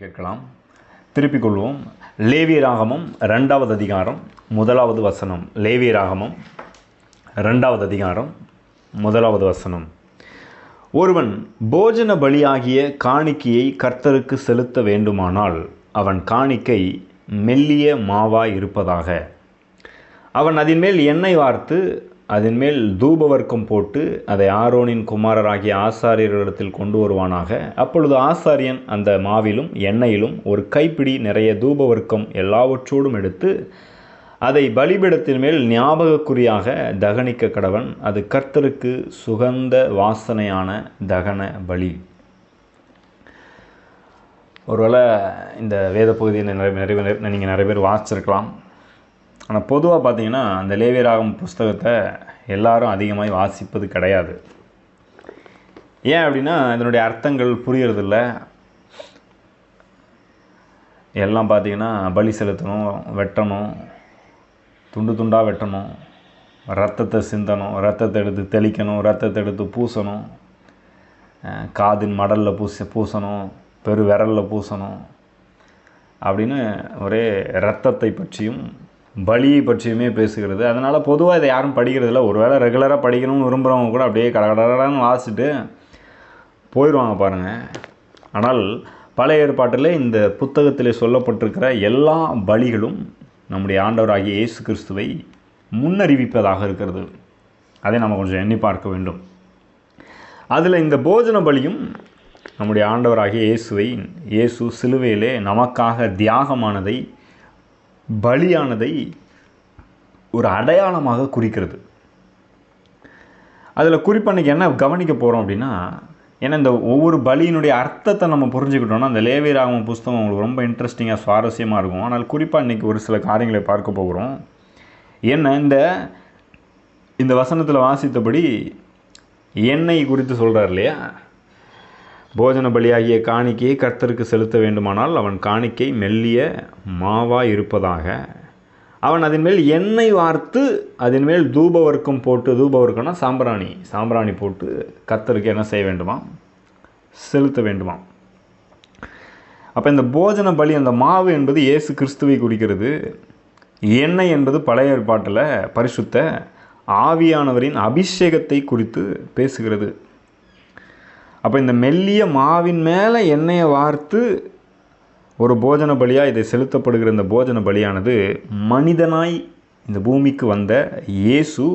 கேட்கலாம். திருப்பிக் கொள்வோம். லேவி ராகமம் ரெண்டாவது அதிகாரம் முதலாவது வசனம். லேவி ராகமம் ரெண்டாவது அதிகாரம் முதலாவது வசனம். ஒருவன் போஜன பலியாகிய காணிக்கையை கர்த்தருக்கு செலுத்த வேண்டுமானால் அவன் காணிக்கை மெல்லிய மாவாய் இருப்பதாக. அவன் அதன் மேல் எண்ணெய் வார்த்து அதன் மேல் தூபவர்க்கம் போட்டு அதை ஆரோனின் குமாரராகிய ஆசாரியர்களிடத்தில் கொண்டு வருவானாக. அப்பொழுது ஆசாரியன் அந்த மாவிலும் எண்ணெயிலும் ஒரு கைப்பிடி நிறைய தூபவர்க்கம் எல்லாவற்றோடும் எடுத்து அதை பலிபிடத்தின் மேல் ஞாபகக்குறியாக தகனிக்க கடவன் அது கர்த்தருக்கு சுகந்த வாசனையான தகன பலி. ஒருவேளை இந்த வேத பகுதியை நிறைய நிறைய நீங்கள் நிறைய பேர் வாசிச்சிருக்கலாம். ஆனால் பொதுவாக பார்த்தீங்கன்னா அந்த லேவியராகும் புஸ்தகத்தை எல்லாரும் அதிகமாக வாசிப்பது கிடையாது. ஏன் அப்படின்னா இதனுடைய அர்த்தங்கள் புரியறதில்ல. எல்லாம் பார்த்தீங்கன்னா பலி செலுத்தணும் வெட்டணும் துண்டு துண்டாக வெட்டணும் ரத்தத்தை சிந்தணும் ரத்தத்தை எடுத்து தெளிக்கணும் ரத்தத்தை எடுத்து பூசணும் காதின் மடலில் பூச பூசணும் பெரு விரலில் பூசணும் அப்படின்னு ஒரே ரத்தத்தை பற்றியும் பலியை பற்றியுமே பேசுகிறது. அதனால் பொதுவாக இதை யாரும் படிக்கிறதில்ல. ஒருவேளை ரெகுலராக படிக்கணும்னு விரும்புகிறவங்க கூட அப்படியே கடகடன்னு வாசிட்டு போயிடுவாங்க பாருங்கள் ஆனால் பழைய ஏற்பாட்டில் இந்த புத்தகத்தில் சொல்லப்பட்டிருக்கிற எல்லா பலிகளும் நம்முடைய ஆண்டவராகிய இயேசு கிறிஸ்துவை முன்னறிவிப்பதாக இருக்கிறது. அதை நம்ம கொஞ்சம் எண்ணி பார்க்க வேண்டும். அதில் இந்த போஜன பலியும் நம்முடைய ஆண்டவராகிய இயேசுவை இயேசு சிலுவையிலே நமக்காக தியாகமானதை பலியானதை ஒரு அடையாளமாக குறிக்கிறது. அதில் குறிப்பன்னைக்கு என்ன கவனிக்க போகிறோம் அப்படின்னா ஏன்னா இந்த ஒவ்வொரு பலியினுடைய அர்த்தத்தை நம்ம புரிஞ்சுக்கிட்டோம்னா அந்த லேவியராகம புஸ்தகம் உங்களுக்கு ரொம்ப இன்ட்ரெஸ்டிங்காக சுவாரஸ்யமாக இருக்கும். ஆனால் குறிப்பாக இன்றைக்கி ஒரு சில காரியங்களை பார்க்க போகிறோம். என்ன இந்த இந்த வசனத்தில் வாசித்தபடி எண்ணெய் குறித்து சொல்கிறார் இல்லையா? போஜன பலியாகிய காணிக்கையை கர்த்தருக்கு செலுத்த வேண்டுமானால் அவன் காணிக்கை மெல்லிய மாவாக இருப்பதாக. அவன் அதன் மேல் எண்ணெய் வார்த்து அதன் மேல் தூபவர்க்கம் போட்டு தூபவர்க்கம்னா சாம்பிராணி சாம்பிராணி போட்டு கர்த்தருக்கு என்ன செய்ய வேண்டுமா செலுத்த வேண்டுமா அப்போ இந்த போஜன பலி அந்த மாவு என்பது இயேசு கிறிஸ்துவை குறிக்கிறது எண்ணெய் என்பது பழைய ஏற்பாட்டில் பரிசுத்த ஆவியானவரின் அபிஷேகத்தை குறித்து பேசுகிறது. அப்போ இந்த மெல்லிய மாவின் மேலே எண்ணெயை வார்த்து ஒரு போஜன பலியாக இதை செலுத்தப்படுகிற இந்த போஜன பலியானது மனிதனாய் இந்த பூமிக்கு வந்த இயேசு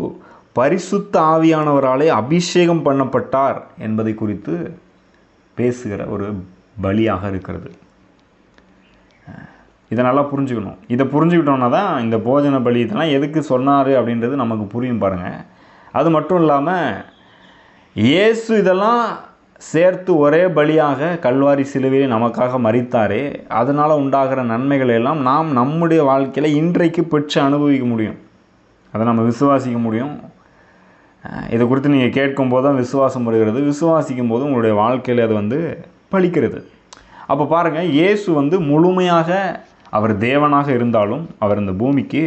பரிசுத்த ஆவியானவராலே அபிஷேகம் பண்ணப்பட்டார் என்பதை குறித்து பேசுகிற ஒரு பலியாக இருக்கிறது. இதை நல்லா புரிஞ்சுக்கணும். இதை புரிஞ்சுக்கிட்டோன்னா தான் இந்த போஜன பலி இதெல்லாம் எதுக்கு சொன்னார் அப்படின்றது நமக்கு புரியும் பாருங்கள் அது மட்டும் இல்லாமல் இயேசு இதெல்லாம் சேர்த்து ஒரே பலியாக கல்வாரி சிலுவையை நமக்காக மறித்தாரே அதனால் உண்டாகிற நன்மைகளை எல்லாம் நாம் நம்முடைய வாழ்க்கையில் இன்றைக்கு பெற்று அனுபவிக்க முடியும். அதை நம்ம விசுவாசிக்க முடியும். இதை குறித்து நீங்கள் கேட்கும்போது தான் விசுவாசம் வருகிறது. விசுவாசிக்கும் போது உங்களுடைய வாழ்க்கையில் அது வந்து பலிக்கிறது அப்போ பாருங்கள் இயேசு வந்து முழுமையாக அவர் தேவனாக இருந்தாலும் அவர் இந்த பூமிக்கு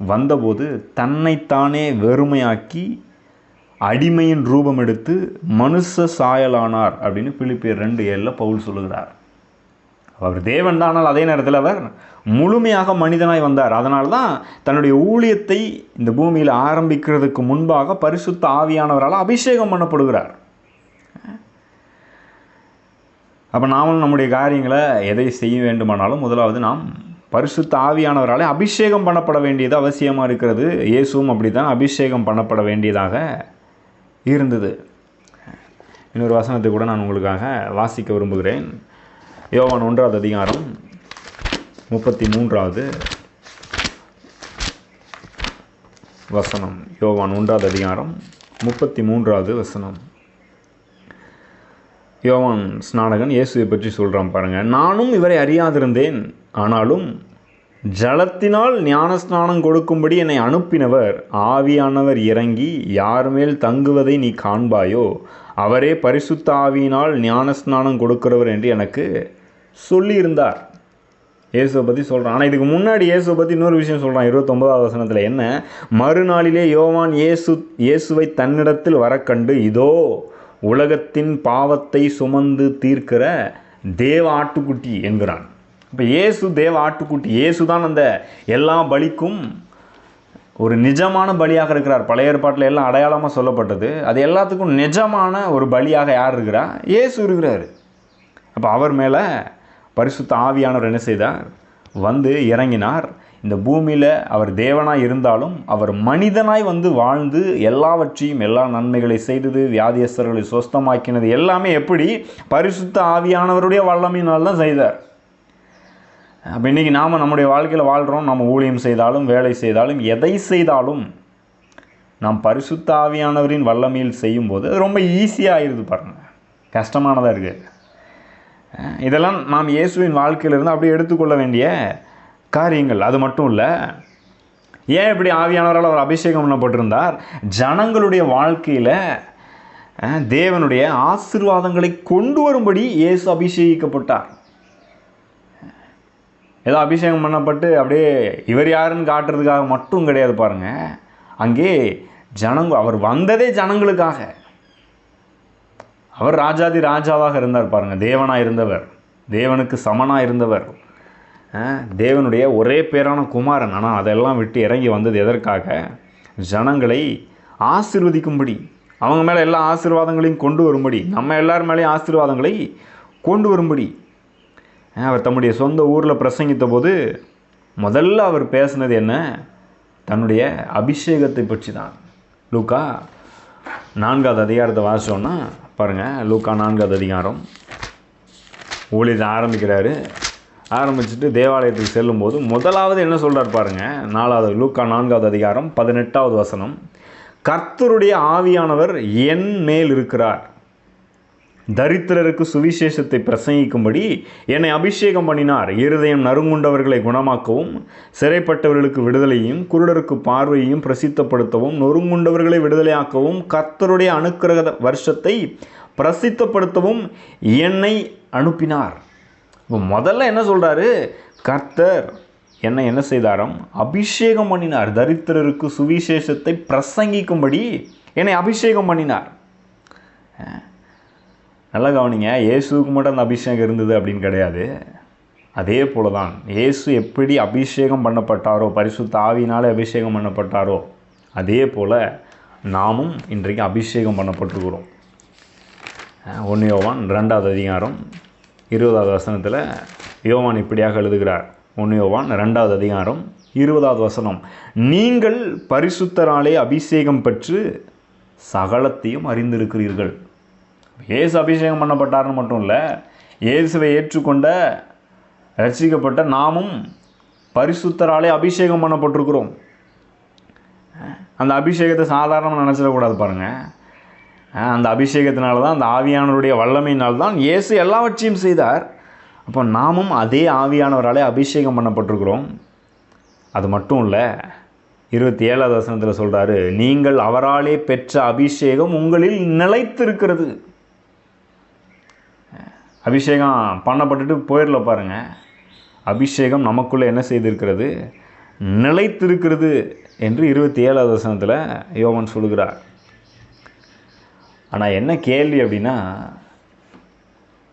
வந்தபோது தன்னைத்தானே வெறுமையாக்கி அடிமையின் ரூபம் எடுத்து மனுஷ சாயலானார் அப்படின்னு பிலிப்பியர் ரெண்டு ஏழில் பவுல் சொல்லுகிறார். அவர் தேவன் தான் ஆனால் அதே நேரத்தில் அவர் முழுமையாக மனிதனாய் வந்தார். அதனால தான் தன்னுடைய ஊழியத்தை இந்த பூமியில் ஆரம்பிக்கிறதுக்கு முன்பாக பரிசுத்த ஆவியானவரால் அபிஷேகம் பண்ணப்படுகிறார். அப்போ நாமளும் நம்முடைய காரியங்களை எதை செய்ய வேண்டுமானாலும் முதலாவது நாம் பரிசுத்த ஆவியானவராலே அபிஷேகம் பண்ணப்பட வேண்டியது அவசியமாக இருக்கிறது. இயேசுவும் அப்படி தான் அபிஷேகம் பண்ணப்பட வேண்டியதாக இருந்தது. இன்னொரு வசனத்தை கூட நான் உங்களுக்காக வாசிக்க விரும்புகிறேன். யோவான் ஒன்றாவது அதிகாரம் முப்பத்தி மூன்றாவது வசனம். யோவான் ஒன்றாவது அதிகாரம் முப்பத்தி மூன்றாவது வசனம். யோவான் ஸ்நாடகன் இயேசுவை பற்றி சொல்கிறான் பாருங்கள் நானும் இவரை அறியாதிருந்தேன் ஆனாலும் ஜலத்தினால் ஞானஸ்நானம் கொடுக்கும்படி என்னை அனுப்பினவர். ஆவியானவர் இறங்கி யார் மேல் தங்குவதை நீ காண்பாயோ அவரே பரிசுத்த ஆவியினால் ஞானஸ்நானம் கொடுக்கிறவர் என்று எனக்கு சொல்லியிருந்தார். இயேசுவை பற்றி சொல்கிறான் ஆனால் இதுக்கு முன்னாடி இயேசுவை பற்றி இன்னொரு விஷயம் சொல்கிறான் இருபத்தொன்பதாவது வசனத்தில் என்ன? மறுநாளிலே யோவான் இயேசு இயேசுவை தன்னிடத்தில் வரக்கண்டு இதோ உலகத்தின் பாவத்தை சுமந்து தீர்க்கிற தேவ ஆட்டுக்குட்டி என்கிறான். இப்போ இயேசு தேவ ஆட்டுக்குட்டி இயேசு தான் அந்த எல்லா பலிக்கும் ஒரு நிஜமான பலியாக இருக்கிறார். பழைய ஏற்பாட்டில் எல்லாம் அடையாளமாக சொல்லப்பட்டது. அது எல்லாத்துக்கும் நிஜமான ஒரு பலியாக யார் இருக்கிறா? இயேசு இருக்கிறார். அப்போ அவர் மேலே பரிசுத்த ஆவியானவர் என்ன செய்தார்? வந்து இறங்கினார். இந்த பூமியில் அவர் தேவனாய் இருந்தாலும் அவர் மனிதனாய் வந்து வாழ்ந்து எல்லாவற்றையும் எல்லா நன்மைகளை செய்தது வியாதியஸ்தர்களை சொஸ்தமாக்கினது எல்லாமே எப்படி? பரிசுத்த ஆவியானவருடைய வல்லமையினால் தான் செய்தார். அப்போ இன்றைக்கி நாம் நம்முடைய வாழ்க்கையில் வாழ்கிறோம் நம்ம ஊழியம் செய்தாலும் வேலை செய்தாலும் எதை செய்தாலும் நாம் பரிசுத்த ஆவியானவரின் வல்லமையில் செய்யும்போது அது ரொம்ப ஈஸியாக ஆயிடுது பாருங்கள் கஷ்டமானதாக இருக்குது இதெல்லாம் நாம் இயேசுவின் வாழ்க்கையிலிருந்து அப்படியே எடுத்துக்கொள்ள வேண்டிய காரியங்கள். அது மட்டும் இல்லை ஏன் இப்படி ஆவியானவரால் அவர் அபிஷேகம் பண்ணப்பட்டிருந்தார்? ஜனங்களுடைய வாழ்க்கையில் தேவனுடைய ஆசீர்வாதங்களை கொண்டு வரும்படி இயேசு அபிஷேகிக்கப்பட்டார். ஏதோ அபிஷேகம் பண்ணப்பட்டு அப்படியே இவர் யாருன்னு காட்டுறதுக்காக மட்டும் கிடையாது பாருங்க. அங்கே ஜனங்க அவர் வந்ததே ஜனங்களுக்காக. அவர் ராஜாதி ராஜாவாக இருந்தார் பாருங்கள் தேவனாக இருந்தவர். தேவனுக்கு சமனாக இருந்தவர். தேவனுடைய ஒரே பேரான குமாரன். ஆனால் அதெல்லாம் விட்டு இறங்கி வந்தது எதற்காக? ஜனங்களை ஆசிர்வதிக்கும்படி. அவங்க மேலே எல்லா ஆசீர்வாதங்களையும் கொண்டு வரும்படி. நம்ம எல்லார் மேலேயும் ஆசீர்வாதங்களை கொண்டு வரும்படி. அவர் தம்முடைய சொந்த ஊரில் பிரசங்கித்த போது முதல்ல அவர் பேசினது என்ன? தன்னுடைய அபிஷேகத்தை பற்றி தான் லூக்கா நான்காவது அதிகாரத்தை வாசிச்சோன்னா பாருங்கள் லூக்கா நான்காவது அதிகாரம். ஊழியத்தை ஆரம்பிக்கிறாரு. ஆரம்பிச்சுட்டு தேவாலயத்துக்கு செல்லும்போது முதலாவது என்ன சொல்கிறார் பாருங்கள் நாலாவது லூக்கா நான்காவது அதிகாரம் பதினெட்டாவது வசனம். கர்த்தருடைய ஆவியானவர் என் மேல் இருக்கிறார். தரித்திரருக்கு சுவிசேஷத்தை பிரசங்கிக்கும்படி என்னை அபிஷேகம் பண்ணினார். இருதயம் நறுங்குண்டவர்களை குணமாக்கவும் சிறைப்பட்டவர்களுக்கு விடுதலையும் குருடருக்கு பார்வையையும் பிரசித்தப்படுத்தவும் நொறுங்குண்டவர்களை விடுதலையாக்கவும் கர்த்தருடைய அனுக்கிரக வருஷத்தை பிரசித்தப்படுத்தவும் என்னை அனுப்பினார். இப்போ முதல்ல என்ன சொல்கிறாரு கர்த்தர் என்னை என்ன செய்தாராம்? அபிஷேகம் பண்ணினார். தரித்திரருக்கு சுவிசேஷத்தை பிரசங்கிக்கும்படி என்னை அபிஷேகம் பண்ணினார். நல்லா கவனிங்க இயேசுக்கு மட்டும் அந்த அபிஷேகம் இருந்தது அப்படின்னு கிடையாது. அதே போல தான் இயேசு எப்படி அபிஷேகம் பண்ணப்பட்டாரோ பரிசுத்த ஆவியினாலே அபிஷேகம் பண்ணப்பட்டாரோ அதே போல் நாமும் இன்றைக்கு அபிஷேகம் பண்ணப்பட்டிருக்கிறோம். ஒன்று யோவான் ரெண்டாவது அதிகாரம் இருபதாவது வசனத்தில் யோவான் இப்படியாக எழுதுகிறார். ஒன்று யோவான் ரெண்டாவது அதிகாரம் இருபதாவது வசனம் நீங்கள் பரிசுத்தராலே அபிஷேகம் பெற்று சகலத்தையும் அறிந்திருக்கிறீர்கள். இயேசு அபிஷேகம் பண்ணப்பட்டார்னு மட்டும் இல்லை இயேசுவை ஏற்றுக்கொண்ட ரசிக்கப்பட்ட நாமும் பரிசுத்தராலே அபிஷேகம் பண்ணப்பட்டிருக்கிறோம். அந்த அபிஷேகத்தை சாதாரணமாக நினச்சிடக்கூடாது பாருங்கள் அந்த அபிஷேகத்தினால தான் அந்த ஆவியானவருடைய வல்லமையினால் தான் இயேசு எல்லாவற்றையும் செய்தார். அப்போ நாமும் அதே ஆவியானவராலே அபிஷேகம் பண்ணப்பட்டிருக்கிறோம். அது மட்டும் இல்லை இருபத்தி ஏழாவது வசனத்தில் சொல்கிறாரு நீங்கள் அவராலே பெற்ற அபிஷேகம் உங்களில் நிலைத்திருக்கிறது. அபிஷேகம் பண்ணப்பட்டுட்டு போயிடல பாருங்கள் அபிஷேகம் நமக்குள்ளே என்ன செய்திருக்கிறது? நிலைத்திருக்கிறது என்று இருபத்தி ஏழாவது வசனத்தில் யோவன் சொல்கிறார் ஆனால் என்ன கேள்வி அப்படின்னா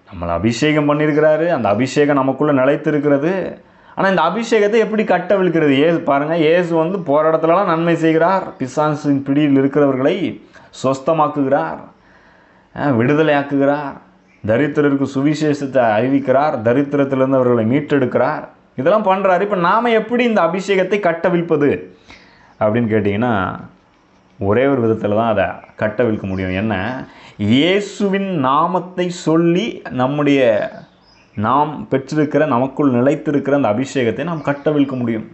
நம்மளை அபிஷேகம் பண்ணியிருக்கிறாரு அந்த அபிஷேகம் நமக்குள்ளே நிலைத்திருக்கிறது. ஆனால் இந்த அபிஷேகத்தை எப்படி கட்டவிழ்க்கிறது ஏசு பாருங்கள் ஏசு வந்து போகிற இடத்துலலாம் நன்மை செய்கிறார். பிசாசின் பிடியில் இருக்கிறவர்களை சொஸ்தமாக்குகிறார். விடுதலை விடுதலையாக்குகிறார். தரித்திரருக்கு சுவிசேஷத்தை அறிவிக்கிறார் தரித்திரத்திலிருந்து அவர்களை மீட்டெடுக்கிறார். இதெல்லாம் பண்ணுறாரு இப்போ நாம் எப்படி இந்த அபிஷேகத்தை கட்டவிழ்ப்பது? அப்படின்னு கேட்டிங்கன்னா ஒரே ஒரு விதத்தில் தான் அதை கட்டவிழ்க்க முடியும். என்ன? இயேசுவின் நாமத்தை சொல்லி நம்முடைய நாம் பெற்றிருக்கிற நமக்குள் நிலைத்திருக்கிற அந்த அபிஷேகத்தை நாம் கட்டவிழ்க்க முடியும்.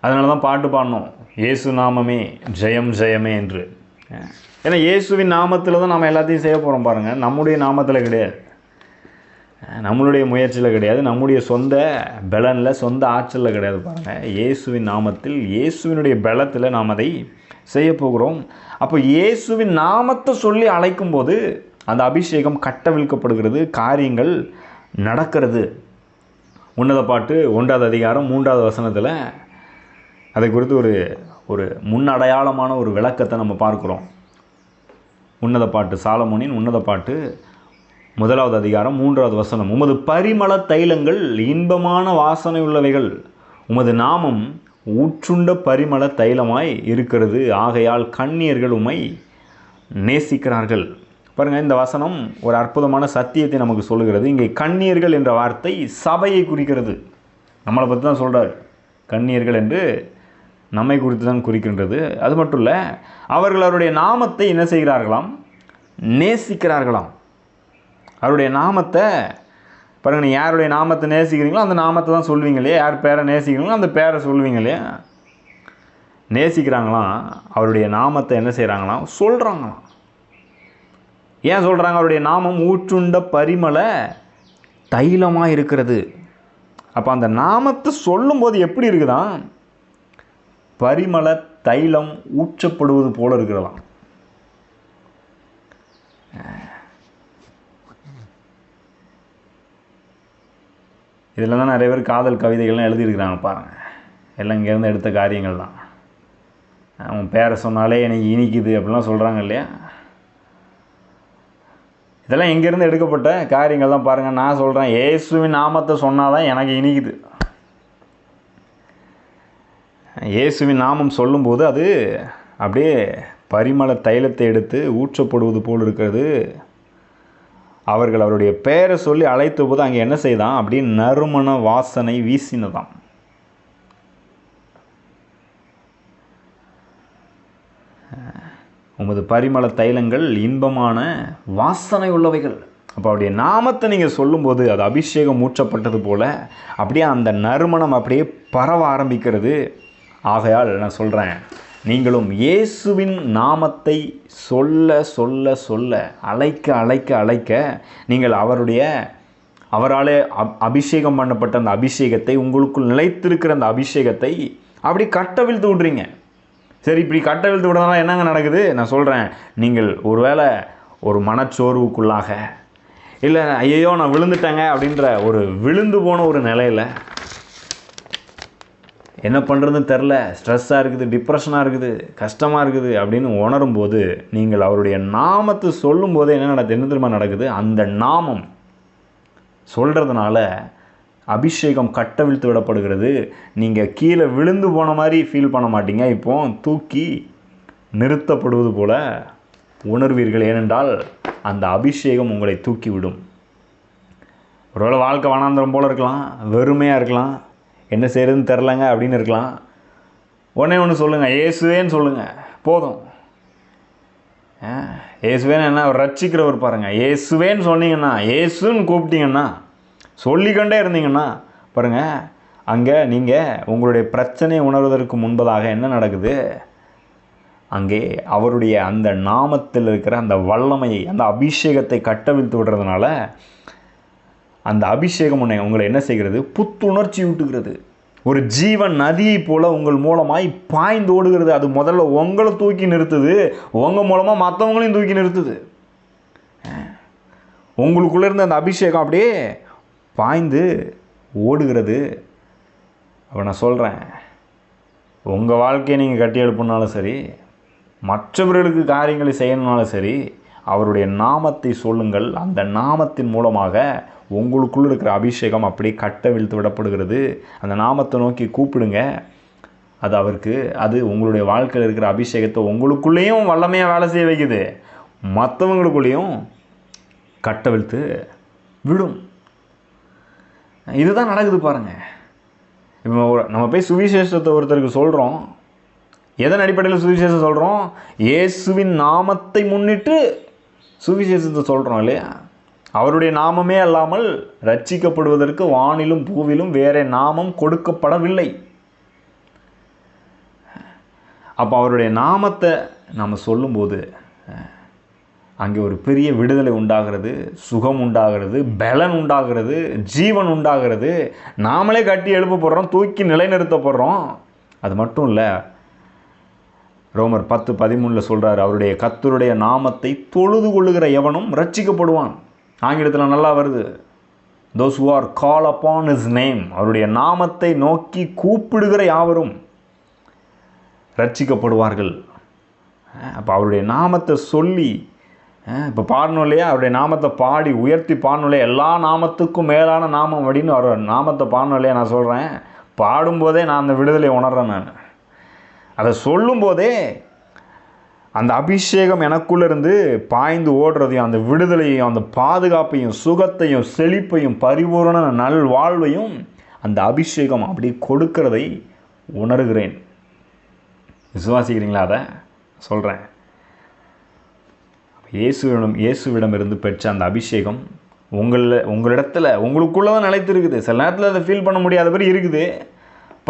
அதனால தான் பாட்டு பாடணும். இயேசு நாமமே ஜெயம் ஜெயமே என்று. ஏன்னா இயேசுவின் நாமத்தில் தான் நம்ம எல்லாத்தையும் செய்ய போகிறோம் பாருங்கள் நம்முடைய நாமத்தில் கிடையாது. நம்மளுடைய முயற்சியில் கிடையாது. நம்முடைய சொந்த பலனில் சொந்த ஆற்றலில் கிடையாது பாருங்கள் இயேசுவின் நாமத்தில் இயேசுவினுடைய பலத்தில் நாம் அதை செய்ய போகிறோம். அப்போ இயேசுவின் நாமத்தை சொல்லி அழைக்கும் போது அந்த அபிஷேகம் கட்டவிழ்க்கப்படுகிறது காரியங்கள் நடக்கிறது. உன்னத பாட்டு ஒன்றாவது அதிகாரம் மூன்றாவது வசனத்தில் அதை குறித்து ஒரு ஒரு முன்னடையாளமான ஒரு விளக்கத்தை நம்ம பார்க்குறோம். உன்னத பாட்டு சாலமோனின் உன்னத பாட்டு முதலாவது அதிகாரம் மூன்றாவது வசனம். உமது பரிமள தைலங்கள் இன்பமான வாசனை உள்ளவைகள். உமது நாமம் ஊற்றுண்ட பரிமள தைலமாய் இருக்கிறது. ஆகையால் கண்ணியர்கள் உமை நேசிக்கிறார்கள். பாருங்கள் இந்த வசனம் ஒரு அற்புதமான சத்தியத்தை நமக்கு சொல்லுகிறது. இங்கே கண்ணியர்கள் என்ற வார்த்தை சபையை குறிக்கிறது. நம்மளை பற்றி தான் சொல்கிறார் கண்ணியர்கள் என்று நம்மை குறித்து தான் குறிக்கின்றது. அது மட்டும் இல்லை அவர்கள் அவருடைய நாமத்தை என்ன செய்கிறார்களாம்? நேசிக்கிறார்களாம். அவருடைய நாமத்தை பாருங்க நீங்கள் யாருடைய நாமத்தை நேசிக்கிறீங்களோ அந்த நாமத்தை தான் சொல்வீங்க இல்லையா? யார் பேரை நேசிக்கிறீங்களோ அந்த பேரை சொல்வீங்க இல்லையா? நேசிக்கிறாங்களாம் அவருடைய நாமத்தை என்ன செய்கிறாங்களாம் சொல்கிறாங்களாம் ஏன் சொல்கிறாங்க அவருடைய நாமம் ஊற்றுண்ட பரிமள தைலமாக இருக்கிறது. அப்போ அந்த நாமத்தை சொல்லும்போது எப்படி இருக்குதான் பரிமள தைலம் ஊற்றப்படுவது போல இருக்கிறதாம். இதில் தான் நிறைய பேர் காதல் கவிதைகள்லாம் எழுதியிருக்கிறாங்க பாருங்கள் எல்லாம் இங்கேருந்து எடுத்த காரியங்கள் தான். அவன் பேரை சொன்னாலே எனக்கு இனிக்குது அப்படிலாம் சொல்கிறாங்க இல்லையா? இதெல்லாம் எங்கேருந்து எடுக்கப்பட்ட காரியங்கள் தான் பாருங்கள் நான் சொல்கிறேன் இயேசுவின் நாமத்தை சொன்னால் தான் எனக்கு இனிக்குது. இயேசுவின் நாமம் சொல்லும்போது அது அப்படியே பரிமள தைலத்தை எடுத்து ஊற்றப்படுவது போல் இருக்கிறது. அவர்கள் அவருடைய பெயரை சொல்லி அழைத்த போது அங்கே என்ன செய்தான்? அப்படியே நறுமண வாசனை வீசினதாம். உமது பரிமள தைலங்கள் இன்பமான வாசனை உள்ளவைகள். அப்போ அவருடைய நாமத்தை நீங்கள் சொல்லும்போது அது அபிஷேகம் ஊற்றப்பட்டது போல் அப்படியே அந்த நறுமணம் அப்படியே பரவ ஆரம்பிக்கிறது. ஆகையால் நான் சொல்கிறேன் நீங்களும் இயேசுவின் நாமத்தை சொல்ல சொல்ல சொல்ல அழைக்க அழைக்க அழைக்க நீங்கள் அவருடைய அவராலே அப் அபிஷேகம் பண்ணப்பட்ட அந்த அபிஷேகத்தை உங்களுக்குள் நிலைத்திருக்கிற அந்த அபிஷேகத்தை அப்படி கட்டவிழ்த்து விட்றீங்க. சரி இப்படி கட்டவிழ்த்து விடுறதுனால என்னங்க நடக்குது? நான் சொல்கிறேன் நீங்கள் ஒருவேளை ஒரு மனச்சோர்வுக்குள்ளாக இல்லை ஐயோ நான் விழுந்துட்டேங்க அப்படின்ற ஒரு விழுந்து போன ஒரு நிலையில் என்ன பண்ணுறதுன்னு தெரில ஸ்ட்ரெஸ்ஸாக இருக்குது டிப்ரெஷனாக இருக்குது கஷ்டமாக இருக்குது அப்படின்னு உணரும்போது நீங்கள் அவருடைய நாமத்தை சொல்லும்போது என்ன நடக்குது? என்ன திரும்ப நடக்குது? அந்த நாமம் சொல்கிறதுனால அபிஷேகம் கட்டவிழ்த்து விடப்படுகிறது. நீங்கள் கீழே விழுந்து போன மாதிரி ஃபீல் பண்ண மாட்டீங்க. இப்போ தூக்கி நிறுத்தப்படுவது போல உணர்வீர்கள். ஏனென்றால் அந்த அபிஷேகம் உங்களை தூக்கி விடும். ஒருவேளை வாழ்க்கை வனாந்திரம் போல் இருக்கலாம் வெறுமையாக இருக்கலாம் என்ன செய்கிறதுன்னு தெரிலங்க அப்படின்னு இருக்கலாம். ஒன்றே ஒன்று சொல்லுங்கள் இயேசுவேன்னு சொல்லுங்கள் போதும். இயேசுவேன்னு என்ன அவர் ரட்சிக்கிறவர் பாருங்கள் இயேசுவேன்னு சொன்னீங்கன்னா இயேசுன்னு கூப்பிட்டீங்கன்னா சொல்லிக்கொண்டே இருந்தீங்கன்னா பாருங்கள் அங்கே நீங்கள் உங்களுடைய பிரச்சனையை உணர்வதற்கு முன்பதாக என்ன நடக்குது? அங்கே அவருடைய அந்த நாமத்தில் இருக்கிற அந்த வல்லமையை அந்த அபிஷேகத்தை கட்டவிழ்த்து விடுறதுனால அந்த அபிஷேகம் உன்னை உங்களை என்ன செய்கிறது? புத்துணர்ச்சி ஊட்டுகிறது. ஒரு ஜீவன் நதியை போல உங்கள் மூலமாய் பாய்ந்து ஓடுகிறது. அது முதல்ல உங்களை தூக்கி நிறுத்துது. உங்கள் மூலமாக மற்றவங்களையும் தூக்கி நிறுத்துது. உங்களுக்குள்ளே இருந்த அந்த அபிஷேகம் அப்படியே பாய்ந்து ஓடுகிறது. அப்போ நான் சொல்கிறேன் உங்கள் வாழ்க்கையை நீங்கள் கட்டி எழுப்புனாலும் சரி மற்றவர்களுக்கு காரியங்களை செய்யணுனாலும் சரி அவருடைய நாமத்தை சொல்லுங்கள். அந்த நாமத்தின் மூலமாக உங்களுக்குள்ளே இருக்கிற அபிஷேகம் அப்படியே கட்டவிழ்த்து விடப்படுகிறது. அந்த நாமத்தை நோக்கி கூப்பிடுங்க. அது அவருக்கு அது உங்களுடைய வாழ்க்கையில் இருக்கிற அபிஷேகத்தை உங்களுக்குள்ளேயும் வல்லமையாக வேலை செய்ய வைக்குது. மற்றவங்களுக்குள்ளேயும் கட்டவிழ்த்து விடும். இதுதான் நடக்குது பாருங்கள் இப்போ நம்ம போய் சுவிசேஷத்தை ஒருத்தருக்கு சொல்கிறோம் எதன் அடிப்படையில் சுவிசேஷம் சொல்கிறோம் இயேசுவின் நாமத்தை முன்னிட்டு சுவிசேஷத்தை சொல்கிறோம் இல்லையா? அவருடைய நாமமே அல்லாமல் ரட்சிக்கப்படுவதற்கு வானிலும் பூவிலும் வேறே நாமம் கொடுக்கப்படவில்லை. அப்போ அவருடைய நாமத்தை நம்ம சொல்லும்போது அங்கே ஒரு பெரிய விடுதலை உண்டாகிறது சுகம் உண்டாகிறது பலன் உண்டாகிறது ஜீவன் உண்டாகிறது. நாமளே கட்டி எழுப்பப்படுறோம் தூக்கி நிலைநிறுத்தப்படுறோம். அது மட்டும் இல்லை ரோமர் பத்து பதிமூணில் சொல்கிறார் அவருடைய கத்தருடைய நாமத்தை தொழுது கொள்ளுகிற எவனும் ரட்சிக்கப்படுவான். ஆங்கிலத்தில் நல்லா வருது. Those who are call upon his name அவருடைய நாமத்தை நோக்கி கூப்பிடுகிற யாவரும் ரட்சிக்கப்படுவார்கள். அப்போ அவருடைய நாமத்தை சொல்லி இப்போ பாடணும் இல்லையா? அவருடைய நாமத்தை பாடி உயர்த்தி பாடணும் இல்லையா? எல்லா நாமத்துக்கும் மேலான நாமம் அப்படின்னு அவர் நாமத்தை பாடணும் இல்லையா? நான் சொல்கிறேன் பாடும்போதே நான் அந்த விடுதலை உணர்கிறேன் நான். அதை சொல்லும்போதே அந்த அபிஷேகம் எனக்குள்ளேருந்து பாய்ந்து ஓடுறதையும் அந்த விடுதலையையும் அந்த பாதுகாப்பையும் சுகத்தையும் செழிப்பையும் பரிபூரண நல் வாழ்வையும் அந்த அபிஷேகம் அப்படி கொடுக்கிறதை உணர்கிறேன். விசுவாசிக்கிறீங்களா அதை? சொல்கிறேன் இயேசுவிடம் இயேசுவிடம் இருந்து பெற்ற அந்த அபிஷேகம் உங்களில் உங்களிடத்துல உங்களுக்குள்ளே தான் நிலைத்திருக்குது. சில நேரத்தில் அதை ஃபீல் பண்ண முடியாத மாதிரி இருக்குது.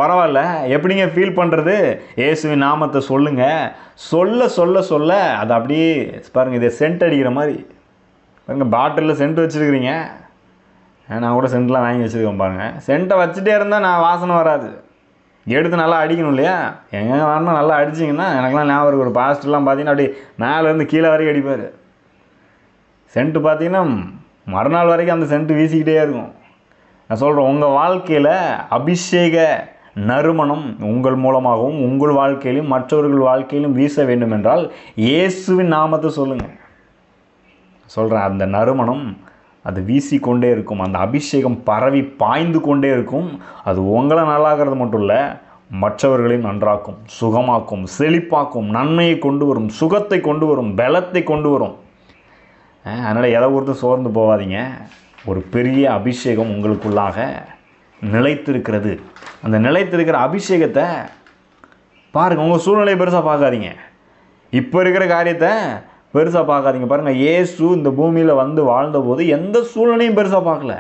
பரவாயில்ல. எப்படிங்க ஃபீல் பண்ணுறது இயேசுவின் நாமத்தை சொல்லுங்கள் சொல்ல சொல்ல சொல்ல அது அப்படியே பாருங்கள் இதை சென்ட் அடிக்கிற மாதிரி. பாருங்கள் பாட்டிலில் சென்ட் வச்சுருக்கிறீங்க. நான் கூட சென்ட்லாம் வாங்கி வச்சுருக்கேன் பாருங்கள் சென்ட்டை வச்சுட்டே இருந்தால் நான் வாசனை வராது. எடுத்து நல்லா அடிக்கணும் இல்லையா? எங்கே வரணும் நல்லா அடிச்சிங்கன்னா எனக்குலாம் ஞாபகம் இருக்கு. ஒரு பாஸ்டர்லாம் பார்த்தீங்கன்னா அப்படியே மேலேருந்து கீழே வரைக்கும் அடிப்பார். சென்ட்டு பார்த்தீங்கன்னா மறுநாள் வரைக்கும் அந்த சென்ட்டு வீசிக்கிட்டே இருக்கும். நான் சொல்கிறேன் உங்கள் வாழ்க்கையில் அபிஷேக நறுமணம் உங்கள் மூலமாகவும் உங்கள் வாழ்க்கையிலும் மற்றவர்கள் வாழ்க்கையிலும் வீச வேண்டும் என்றால் இயேசுவின் நாமத்தை சொல்லுங்கள் சொல்கிறேன் அந்த நறுமணம் அது வீசிக்கொண்டே இருக்கும். அந்த அபிஷேகம் பரவி பாய்ந்து கொண்டே இருக்கும். அது உங்களை நல்லாகிறது மட்டும் இல்லை மற்றவர்களையும் நன்றாக்கும் சுகமாக்கும் செழிப்பாக்கும் நன்மையை கொண்டு வரும் சுகத்தை கொண்டு வரும் பலத்தை கொண்டு வரும். அதனால் எதை ஒருத்தர் சோர்ந்து போகாதீங்க. ஒரு பெரிய அபிஷேகம் உங்களுக்குள்ளாக. நிலைத்திருக்கிறது. அந்த நிலைத்திருக்கிற அபிஷேகத்தை பாருங்கள் உங்கள் சூழ்நிலையை பெருசாக பார்க்காதீங்க. இப்போ இருக்கிற காரியத்தை பெருசாக பார்க்காதீங்க. பாருங்கள் ஏசு இந்த பூமியில் வந்து வாழ்ந்தபோது எந்த சூழ்நிலையும் பெருசாக பார்க்கல.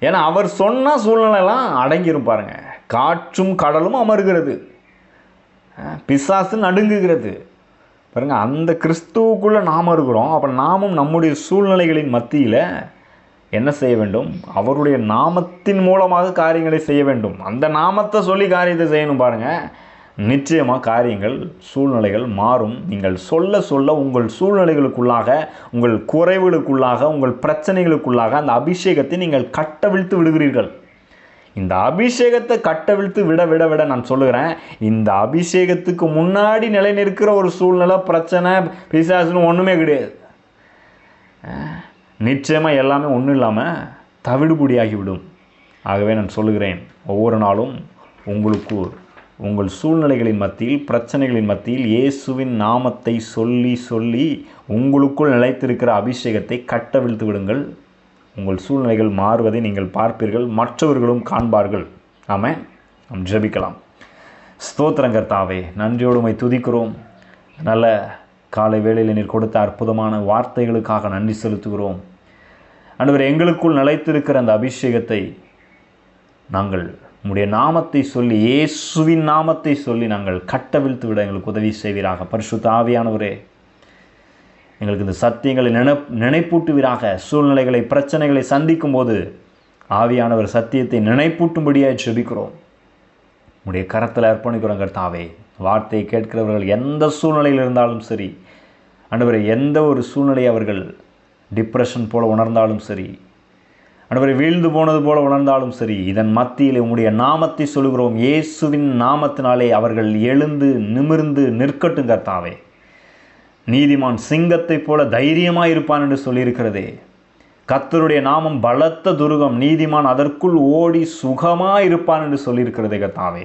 ஏன்னா அவர் சொன்ன சூழ்நிலைலாம் அடங்கிரும் பாருங்க. காற்றும் கடலும் அமர்கிறது. பிசாசு நடுங்குகிறது. பாருங்கள் அந்த கிறிஸ்துவுக்குள்ளே நாம் இருக்கிறோம். அப்போ நாமும் நம்முடைய சூழ்நிலைகளின் மத்தியில் என்ன செய்ய வேண்டும்? அவருடைய நாமத்தின் மூலமாக காரியங்களை செய்ய வேண்டும். அந்த நாமத்தை சொல்லி காரியத்தை செய்யணும் பாருங்கள் நிச்சயமாக காரியங்கள் சூழ்நிலைகள் மாறும். நீங்கள் சொல்ல சொல்ல உங்கள் சூழ்நிலைகளுக்குள்ளாக உங்கள் குறைவுகளுக்குள்ளாக உங்கள் பிரச்சனைகளுக்குள்ளாக அந்த அபிஷேகத்தை நீங்கள் கட்டவிழ்த்து விடுகிறீர்கள். இந்த அபிஷேகத்தை கட்டவிழ்த்து விட விட விட நான் சொல்லுகிறேன். இந்த அபிஷேகத்துக்கு முன்னாடி நிலை நிற்கிற ஒரு சூழ்நிலை பிரச்சனை பிசாசுன்னு ஒன்றுமே கிடையாது. நிச்சயமாக எல்லாமே ஒன்றும் இல்லாமல் தவிடுபொடியாகிவிடும். ஆகவே நான் சொல்லுகிறேன் ஒவ்வொரு நாளும் உங்களுக்கு உங்கள் சூழ்நிலைகளின் மத்தியில் பிரச்சனைகளின் மத்தியில் இயேசுவின் நாமத்தை சொல்லி சொல்லி உங்களுக்குள் நிலைத்திருக்கிற அபிஷேகத்தை கட்டவிழ்த்து விடுங்கள். உங்கள் சூழ்நிலைகள் மாறுவதை நீங்கள் பார்ப்பீர்கள் மற்றவர்களும் காண்பார்கள். ஆமாம் நாம் ஜெபிக்கலாம். ஸ்தோத்திரங்கர்த்தாவே நன்றியோடுமை துதிக்கிறோம். நல்ல காலை வேளையில் நீர் கொடுத்த அற்புதமான வார்த்தைகளுக்காக நன்றி செலுத்துகிறோம். அன்றுவர் எங்களுக்குள் நிலைத்திருக்கிற அந்த அபிஷேகத்தை நாங்கள் உம்முடைய நாமத்தை சொல்லி இயேசுவின் நாமத்தை சொல்லி நாங்கள் கட்டவிழ்த்து விட எங்களுக்கு உதவி செய்வீராக. பரிசுத்த ஆவியானவரே எங்களுக்கு இந்த சத்தியங்களை நினை நினைப்பூட்டுவீராக. சூழ்நிலைகளை பிரச்சனைகளை சந்திக்கும் போது ஆவியானவர் சத்தியத்தை நினைப்பூட்டும்படியாக செபிக்கிறோம் உடைய கரத்தில் அர்ப்பணிக்கிறோம் கர்த்தாவே. வார்த்தையை கேட்கிறவர்கள் எந்த சூழ்நிலையில் இருந்தாலும் சரி அன்றுவரை எந்த ஒரு சூழ்நிலை அவர்கள் டிப்ரெஷன் போல உணர்ந்தாலும் சரி அன்றுவரை வீழ்ந்து போனது போல உணர்ந்தாலும் சரி இதன் மத்தியில் உங்களுடைய நாமத்தை சொல்கிறோம் இயேசுவின் நாமத்தினாலே அவர்கள் எழுந்து நிமிர்ந்து நிற்கட்டும் கர்த்தாவே. நீதிமான் சிங்கத்தைப் போல தைரியமாக இருப்பான் என்று சொல்லியிருக்கிறதே. கத்தருடைய நாமம் பலத்த துருகம் நீதிமான் அதற்குள் ஓடி சுகமாக இருப்பான் என்று சொல்லியிருக்கிறதே கர்த்தாவே.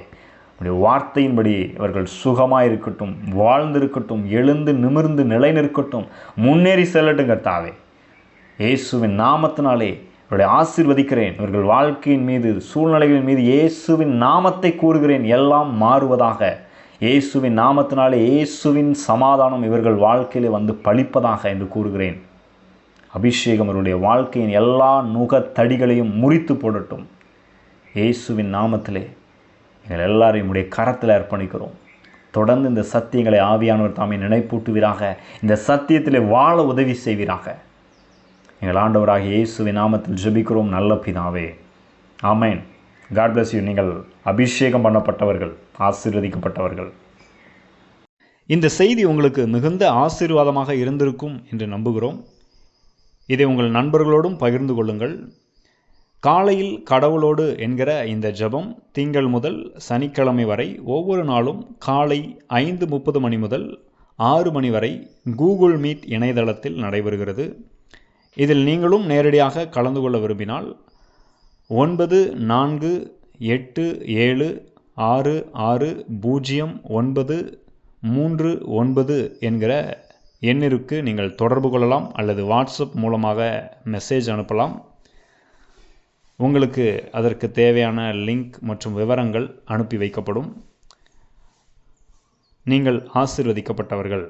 உடைய வார்த்தையின்படி இவர்கள் சுகமாக இருக்கட்டும் வாழ்ந்திருக்கட்டும் எழுந்து நிமிர்ந்து நிலை நிற்கட்டும் முன்னேறி செல்லட்டும் கர்த்தாவே. இயேசுவின் நாமத்தினாலே இவருடைய ஆசீர்வதிக்கிறேன். இவர்கள் வாழ்க்கையின் மீது சூழ்நிலைகளின் மீது இயேசுவின் நாமத்தை கூறுகிறேன். எல்லாம் மாறுவதாக. இயேசுவின் நாமத்தினாலே இயேசுவின் சமாதானம் இவர்கள் வாழ்க்கையில் வந்து பழிப்பதாக என்று கூறுகிறேன். அபிஷேகம் அவருடைய வாழ்க்கையின் எல்லா நுகத்தடிகளையும் முறித்து போடட்டும். இயேசுவின் நாமத்திலே எங்கள் எல்லாரையும் உடைய கரத்தில் அர்ப்பணிக்கிறோம். தொடர்ந்து இந்த சத்தியங்களை ஆவியானவர் தாமே நினைப்பூட்டுவீராக. இந்த சத்தியத்தில் வாழ உதவி செய்வீராக. எங்கள் ஆண்டவராக இயேசுவின் நாமத்தில் ஜெபிக்கிறோம். நல்ல பிதாவே. ஆமேன். காட் பிளஸ் யூ நீங்கள் அபிஷேகம் பண்ணப்பட்டவர்கள் ஆசீர்வதிக்கப்பட்டவர்கள். இந்த செய்தி உங்களுக்கு மிகுந்த ஆசீர்வாதமாக இருந்திருக்கும் என்று நம்புகிறோம். இதை உங்கள் நண்பர்களோடும் பகிர்ந்து கொள்ளுங்கள். காலையில் கடவுளோடு என்கிற இந்த ஜெபம் திங்கள் முதல் சனிக்கிழமை வரை ஒவ்வொரு நாளும் காலை ஐந்து முப்பது மணி முதல் ஆறு மணி வரை கூகுள் மீட் இணையதளத்தில் நடைபெறுகிறது. இதில் நீங்களும் நேரடியாக கலந்து கொள்ள விரும்பினால் ஒன்பது நான்கு எட்டு ஏழு ஆறு ஆறு பூஜ்ஜியம் ஒன்பது மூன்று ஒன்பது என்கிற எண்ணிற்கு நீங்கள் தொடர்பு கொள்ளலாம் அல்லது வாட்ஸ்அப் மூலமாக மெசேஜ் அனுப்பலாம். உங்களுக்கு அதற்கு தேவையான லிங்க் மற்றும் விவரங்கள் அனுப்பி வைக்கப்படும். நீங்கள் ஆசிர்வதிக்கப்பட்டவர்கள்.